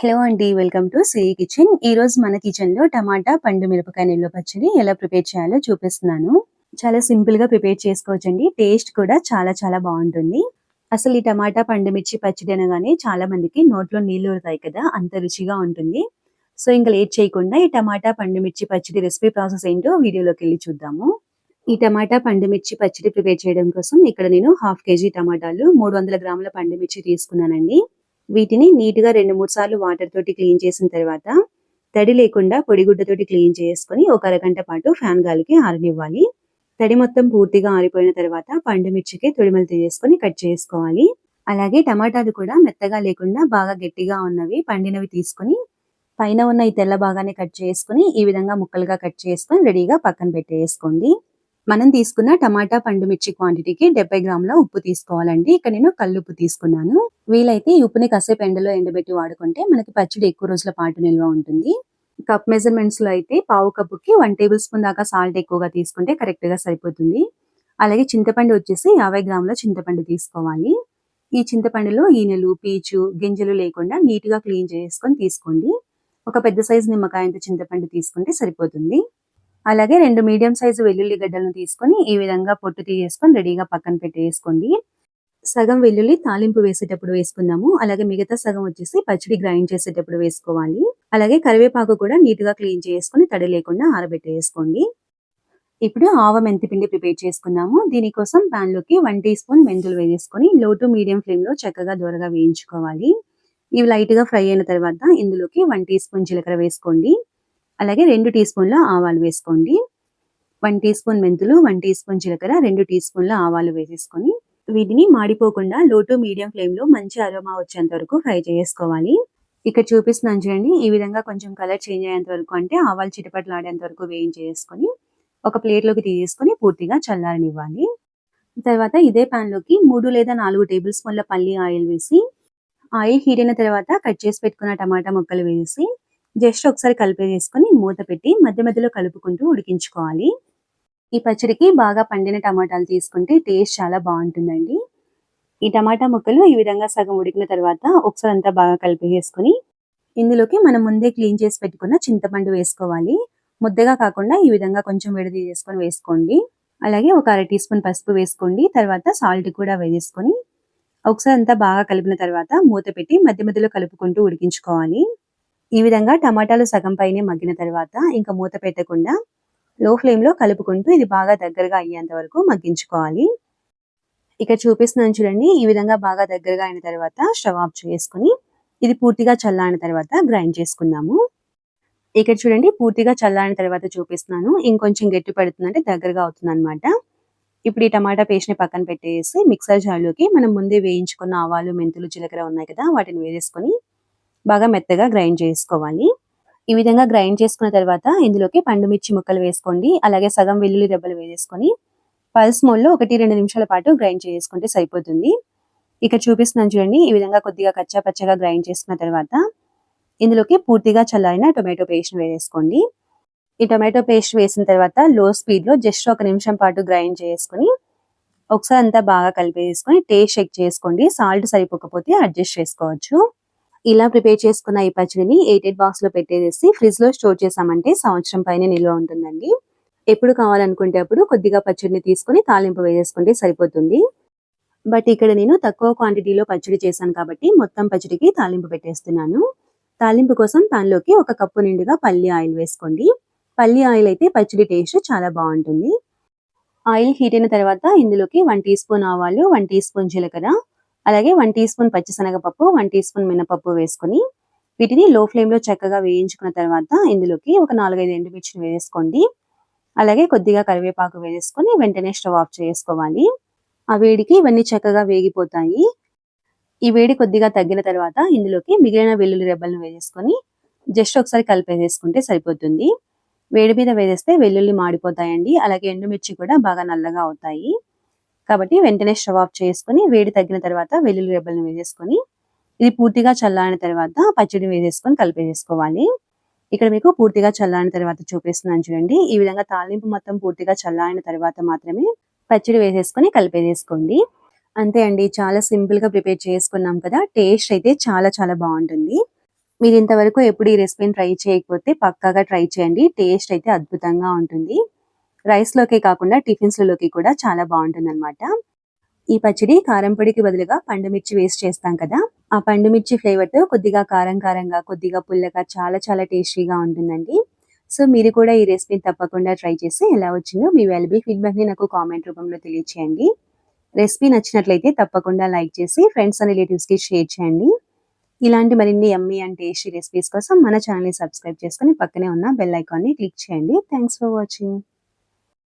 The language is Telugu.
హలో అండి వెల్కమ్ టు శ్రీ కిచెన్. ఈ రోజు మన కిచెన్లో టమాటా పండు మిరపకాయ నిల్వ పచ్చడి ఎలా ప్రిపేర్ చేయాలో చూపిస్తున్నాను. చాలా సింపుల్గా ప్రిపేర్ చేసుకోవచ్చండి. టేస్ట్ కూడా చాలా చాలా బాగుంటుంది. అసలు ఈ టమాటా పండు మిర్చి పచ్చడి అనగానే చాలా మందికి నోట్లో నీళ్ళు ఊరుతాయి కదా అంత రుచిగా ఉంటుంది. సో ఇంకా లేట్ చేయకుండా ఈ టమాటా పండు మిర్చి పచ్చడి రెసిపీ ప్రాసెస్ ఏంటో వీడియోలోకి వెళ్ళి చూద్దాము. ఈ టమాటా పండు మిర్చి పచ్చడి ప్రిపేర్ చేయడం కోసం ఇక్కడ నేను హాఫ్ కేజీ టమాటాలు మూడు వందల గ్రాముల పండు మిర్చి తీసుకున్నానండి. వీటిని నీట్గా రెండు మూడు సార్లు వాటర్ తోటి క్లీన్ చేసిన తర్వాత తడి లేకుండా పొడిగుడ్డతోటి క్లీన్ చేసుకుని ఒక అరగంట పాటు ఫ్యాన్ గాలికి ఆరనివ్వాలి. తడి మొత్తం పూర్తిగా ఆరిపోయిన తర్వాత పండు మిర్చికి తొడిమలు తీసేసుకొని కట్ చేసుకోవాలి. అలాగే టమాటాలు కూడా మెత్తగా లేకుండా బాగా గట్టిగా ఉన్నవి పండినవి తీసుకొని పైన ఉన్న ఈ తెల్ల భాగాన్ని కట్ చేసుకుని ఈ విధంగా ముక్కలుగా కట్ చేసుకొని రెడీగా పక్కన పెట్టేసుకోండి. మనం తీసుకున్న టమాటా పండు మిర్చి క్వాంటిటీకి డెబ్బై గ్రాముల ఉప్పు తీసుకోవాలండి. ఇక్కడ నేను కల్లుప్పు తీసుకున్నాను. వీలైతే ఈ ఉప్పుని కాసేపు ఎండలో ఎండబెట్టి వాడుకుంటే మనకి పచ్చడి ఎక్కువ రోజుల పాటు నిల్వ ఉంటుంది. కప్ మెజర్మెంట్స్లో అయితే పావు కప్పుకి వన్ టేబుల్ స్పూన్ దాకా సాల్ట్ ఎక్కువగా తీసుకుంటే కరెక్ట్గా సరిపోతుంది. అలాగే చింతపండు వచ్చేసి యాభై గ్రాముల చింతపండు తీసుకోవాలి. ఈ చింతపండులో ఈనెలు పీచు గింజలు లేకుండా నీట్గా క్లీన్ చేసుకొని తీసుకోండి. ఒక పెద్ద సైజు నిమ్మకాయంత చింతపండు తీసుకుంటే సరిపోతుంది. అలాగే రెండు మీడియం సైజు వెల్లుల్లి గడ్డలను తీసుకొని ఈ విధంగా పొట్టు తీసేసుకొని రెడీగా పక్కన పెట్టేసుకోండి. సగం వెల్లుల్లి తాలింపు వేసేటప్పుడు వేసుకుందాము. అలాగే మిగతా సగం వచ్చేసి పచ్చడి గ్రైండ్ చేసేటప్పుడు వేసుకోవాలి. అలాగే కరివేపాకు కూడా నీట్గా క్లీన్ చేసుకుని తడి లేకుండా ఆరబెట్టేసుకోండి. ఇప్పుడు ఆవ మెంతిపిండి ప్రిపేర్ చేసుకున్నాము దీనికోసం పాన్లోకి వన్ టీ స్పూన్ మెంతులు వేసుకొని లో టు మీడియం ఫ్లేమ్లో చక్కగా దూరగా వేయించుకోవాలి. ఇవి లైట్గా ఫ్రై అయిన తర్వాత ఇందులోకి వన్ టీ స్పూన్ జీలకర్ర వేసుకోండి. అలాగే రెండు టీ స్పూన్ల ఆవాలు వేసుకోండి. వన్ టీ స్పూన్ మెంతులు వన్ టీ స్పూన్ జీలకర్ర రెండు టీ స్పూన్ల ఆవాలు వేసేసుకొని వీటిని మాడిపోకుండా లో టు మీడియం ఫ్లేమ్లో మంచి అరోమా వచ్చేంత వరకు ఫ్రై చేసుకోవాలి. ఇక్కడ చూపిస్తున్నాను చూడండి ఈ విధంగా కొంచెం కలర్ చేంజ్ అయ్యేంత వరకు అంటే ఆవాలు చిటపట్లాడేంత వరకు వేయించేసుకొని ఒక ప్లేట్లోకి తీసేసుకొని పూర్తిగా చల్లారనివ్వాలి. తర్వాత ఇదే పాన్లోకి మూడు లేదా నాలుగు టేబుల్ స్పూన్ల పల్లి ఆయిల్ వేసి ఆయిల్ హీట్ అయిన తర్వాత కట్ చేసి పెట్టుకున్న టమాటా ముక్కలు వేసి జస్ట్ ఒకసారి కలిపేసుకొని మూత పెట్టి మధ్య మధ్యలో కలుపుకుంటూ ఉడికించుకోవాలి. ఈ పచ్చడికి బాగా పండిన టమాటాలు తీసుకుంటే టేస్ట్ చాలా బాగుంటుందండి. ఈ టమాటా ముక్కలు ఈ విధంగా సగం ఉడికిన తర్వాత ఒకసారి అంతా బాగా కలిపేసుకొని ఇందులోకి మనం ముందే క్లీన్ చేసి పెట్టుకున్న చింతపండు వేసుకోవాలి. ముద్దగా కాకుండా ఈ విధంగా కొంచెం విడదీ చేసుకొని వేసుకోండి. అలాగే ఒక అర టీ స్పూన్ పసుపు వేసుకోండి. తర్వాత సాల్ట్ కూడా వేసేసుకొని ఒకసారి అంతా బాగా కలిపిన తర్వాత మూత పెట్టి మధ్య మధ్యలో కలుపుకుంటూ ఉడికించుకోవాలి. ఈ విధంగా టమాటాలు సగం పైనే మగ్గిన తర్వాత ఇంకా మూత పెట్టకుండా లో ఫ్లేమ్లో కలుపుకుంటూ ఇది బాగా దగ్గరగా అయ్యేంత వరకు మగ్గించుకోవాలి. ఇక్కడ చూపిస్తున్నాను చూడండి ఈ విధంగా బాగా దగ్గరగా అయిన తర్వాత స్టవ్ ఆఫ్ చేసుకుని ఇది పూర్తిగా చల్లారిన తర్వాత గ్రైండ్ చేసుకుందాము. ఇక్కడ చూడండి పూర్తిగా చల్లారిన తర్వాత చూపిస్తున్నాను. ఇంకొంచెం గట్టి పడుతుందంటే దగ్గరగా అవుతుంది అనమాట ఇప్పుడు ఈ టమాటా పేస్ట్ని పక్కన పెట్టేసి మిక్సర్ జార్లోకి మనం ముందే వేయించుకున్న ఆవాలు మెంతులు జీలకర్ర ఉన్నాయి కదా వాటిని వేసేసుకొని బాగా మెత్తగా గ్రైండ్ చేసుకోవాలి. ఈ విధంగా గ్రైండ్ చేసుకున్న తర్వాత ఇందులోకి పండు మిర్చి ముక్కలు వేసుకోండి. అలాగే సగం వెల్లుల్లి దెబ్బలు వేసేసుకొని పల్స్ మోల్లో ఒకటి రెండు నిమిషాల పాటు గ్రైండ్ చేసుకుంటే సరిపోతుంది. ఇక చూపిస్తున్నాను చూడండి ఈ విధంగా కొద్దిగా కచ్చా పచ్చగా గ్రైండ్ చేసుకున్న తర్వాత ఇందులోకి పూర్తిగా చల్లారిన టొమాటో పేస్ట్ వేసేసుకోండి. ఈ టొమాటో పేస్ట్ వేసిన తర్వాత లో స్పీడ్లో జస్ట్ ఒక నిమిషం పాటు గ్రైండ్ చేసుకుని ఒకసారి అంతా బాగా కలిపేసుకొని టేస్ట్ చెక్ చేసుకోండి. సాల్ట్ సరిపోకపోతే అడ్జస్ట్ చేసుకోవచ్చు. ఇలా ప్రిపేర్ చేసుకున్న ఈ పచ్చడిని ఎయిటెడ్ బాక్స్లో పెట్టేసి ఫ్రిడ్జ్లో స్టోర్ చేసామంటే సంవత్సరం పైన నిల్వ ఉంటుందండి. ఎప్పుడు కావాలనుకుంటే అప్పుడు కొద్దిగా పచ్చడిని తీసుకుని తాలింపు వేసేసుకుంటే సరిపోతుంది. బట్ ఇక్కడ నేను తక్కువ క్వాంటిటీలో పచ్చడి చేశాను కాబట్టి మొత్తం పచ్చడికి తాలింపు పెట్టేస్తున్నాను. తాలింపు కోసం లోకి ఒక కప్పు నిండుగా పల్లి ఆయిల్ వేసుకోండి. పల్లి ఆయిల్ అయితే పచ్చడి టేస్ట్ చాలా బాగుంటుంది. ఆయిల్ హీట్ అయిన తర్వాత ఇందులోకి వన్ టీ స్పూన్ ఆవాలు వన్ టీ స్పూన్ జీలకర్ర అలాగే వన్ టీ స్పూన్ పచ్చిశనగపప్పు వన్ టీ స్పూన్ మినపప్పు వేసుకొని వీటిని లో ఫ్లేమ్లో చక్కగా వేయించుకున్న తర్వాత ఇందులోకి ఒక నాలుగైదు ఎండుమిర్చిని వేసుకోండి. అలాగే కొద్దిగా కరివేపాకు వేసుకొని వెంటనే స్టవ్ ఆఫ్ చేసుకోవాలి. ఆ వేడికి ఇవన్నీ చక్కగా వేగిపోతాయి. ఈ వేడి కొద్దిగా తగ్గిన తర్వాత ఇందులోకి మిగిలిన వెల్లుల్లి రెబ్బలను వేసేసుకొని జస్ట్ ఒకసారి కలిపేసేసుకుంటే సరిపోతుంది. వేడి మీద వేసేస్తే వెల్లుల్లి మాడిపోతాయండి. అలాగే ఎండుమిర్చి కూడా బాగా నల్లగా అవుతాయి. కాబట్టి వెంటనే స్టవ్ ఆఫ్ చేసుకుని వేడి తగ్గిన తర్వాత వెల్లుల్లి రెబ్బలను వేసేసుకొని ఇది పూర్తిగా చల్లారిన తర్వాత పచ్చడి వేసేసుకొని కలిపేసుకోవాలి ఇక్కడ మీకు పూర్తిగా చల్లారిన తర్వాత చూపిస్తున్నాను చూడండి. ఈ విధంగా తాలింపు మొత్తం పూర్తిగా చల్లారిన తర్వాత మాత్రమే పచ్చడి వేసేసుకొని కలిపేసేసుకోండి. అంతే అండి చాలా సింపుల్గా ప్రిపేర్ చేసుకున్నాం కదా. టేస్ట్ అయితే చాలా చాలా బాగుంటుంది. మీరు ఇంతవరకు ఎప్పుడు ఈ రెసిపీని ట్రై చేయకపోతే పక్కాగా ట్రై చేయండి. టేస్ట్ అయితే అద్భుతంగా ఉంటుంది. రైస్లోకే కాకుండా టిఫిన్స్లలోకి కూడా చాలా బాగుంటుంది అనమాట ఈ పచ్చడి కారం పొడికి బదులుగా పండుమిర్చి వేస్ట్ చేస్తాం కదా ఆ పండుమిర్చి ఫ్లేవర్తో కొద్దిగా కారం కారంగా కొద్దిగా పుల్లగా చాలా చాలా టేస్టీగా ఉంటుందండి. సో మీరు కూడా ఈ రెసిపీని తప్పకుండా ట్రై చేసి ఎలా వచ్చిందో మీ వాల్యుబుల్ ఫీడ్బ్యాక్ని నాకు కామెంట్ రూపంలో తెలియచేయండి. రెసిపీ నచ్చినట్లయితే తప్పకుండా లైక్ చేసి ఫ్రెండ్స్ అండ్ రిలేటివ్స్కి షేర్ చేయండి. ఇలాంటి మరిన్ని ఎమ్మీ అండ్ టేస్టీ రెసిపీస్ కోసం మన ఛానల్ని సబ్స్క్రైబ్ చేసుకుని పక్కనే ఉన్న బెల్ ఐకాన్ని క్లిక్ చేయండి. Thanks for watching